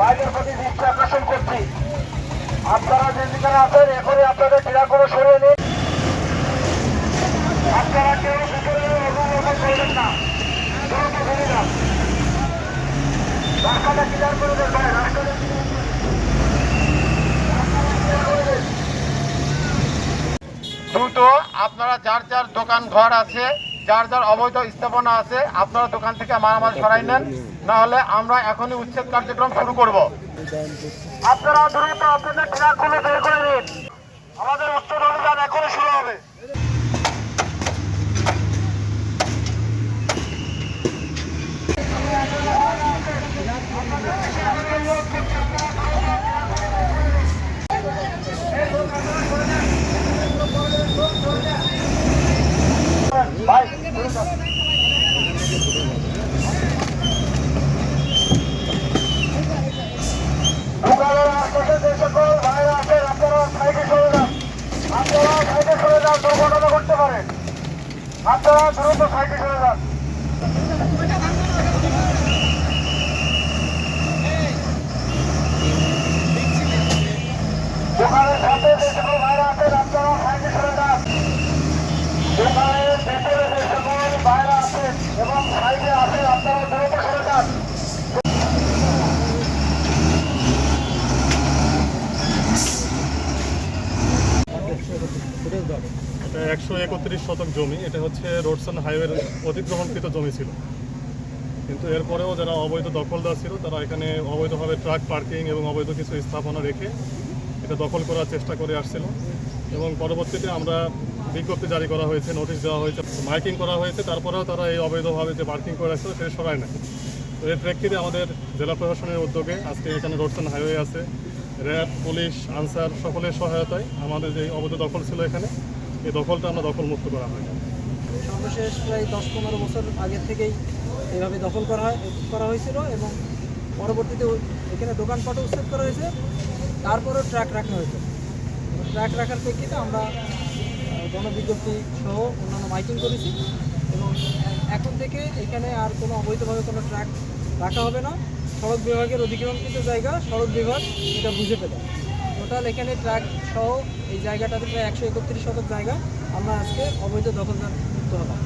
বাইরের প্রতি দৃষ্টি আকর্ষণ করছি। আপনারা যে যেখানে আছেন, এখনই আপনাদের ক্রীড়াগুলো সরিয়ে নিন। আপনারা কেউ ভিতরে অবলম্বন করবেন না। ক্লিয়ার করে দেন ভাই করে করে। দ্রুত আপনারা যার যার দোকান ঘর আছে যার যার অবৈধ স্থাপনা আছে, আপনারা দোকান থেকে মারামারি সরাই নেন। না হলে আমরা এখনই উচ্ছেদ কার্যক্রম শুরু করব। আপনারা দ্রুত আপনাদের ট্রাকগুলো বের করে নিন। আমাদের উত্তর অভিযান এখনই শুরু হবে ভাই দোকানের আশপাশে যে সকল ভাইরা আছেন আপনারা সাইডে সরে যান আপনারা সাইডে সরে যান দুর্ঘটনা ঘটতে পারে আপনারা দ্রুত সাইকেল চলে যান দোকানের সাথে যে সকল ভাইরা আছেন আপনারা সাইডে সরে যান দোকানের ভেতরে যে সকল ভাইরা আছেন এটা একশো একত্রিশ শতক জমি, এটা হচ্ছে রোডসন হাইওয়ের অধিগ্রহণকৃত জমি ছিল। কিন্তু এরপরেও যারা অবৈধ দখলদার ছিল, তারা এখানে অবৈধভাবে ট্রাক পার্কিং এবং অবৈধ কিছু স্থাপনা রেখে এটা দখল করার চেষ্টা করে আসছিল। এবং পরবর্তীতে আমরা বিজ্ঞপ্তি জারি করা হয়েছে নোটিশ দেওয়া হয়েছে মাইকিং করা হয়েছে, তারপরেও তারা এই অবৈধভাবে যে পার্কিং করে আসছিল সেটা সরায় না তো এর প্রেক্ষিতে আমাদের জেলা প্রশাসনের উদ্যোগে আজকে এখানে রোডসন হাইওয়ে আছে। র্যাব পুলিশ আনসার সকলের সহায়তায় আমাদের যে অবৈধ দখল ছিল এখানে, এই দখলটা আমরা দখলমুক্ত করা হয়। সর্বশেষ প্রায় দশ পনেরো বছর আগে থেকেই এভাবে দখল করা হয়, করা হয়েছিল এবং পরবর্তীতে এখানে দোকানপাটও উচ্ছেদ করা হয়েছে, তারপরেও ট্র্যাক রাখা হয়েছে। ট্র্যাক রাখার প্রেক্ষিতে আমরা গণবিজ্ঞপ্তি সহ অন্যান্য মাইকিং করেছি এবং এখন থেকে এখানে আর কোনো অবৈধভাবে কোনো ট্র্যাক রাখা হবে না। সড়ক বিভাগের অধিগ্রহণকৃত জায়গা, সড়ক বিভাগ এটা বুঝে পেল। টোটাল এখানে ট্র্যাক সহ এই জায়গাটাতে প্রায় একশো একত্রিশ শতক জায়গা আমরা আজকে অবৈধ দখলদার মুক্ত হলাম।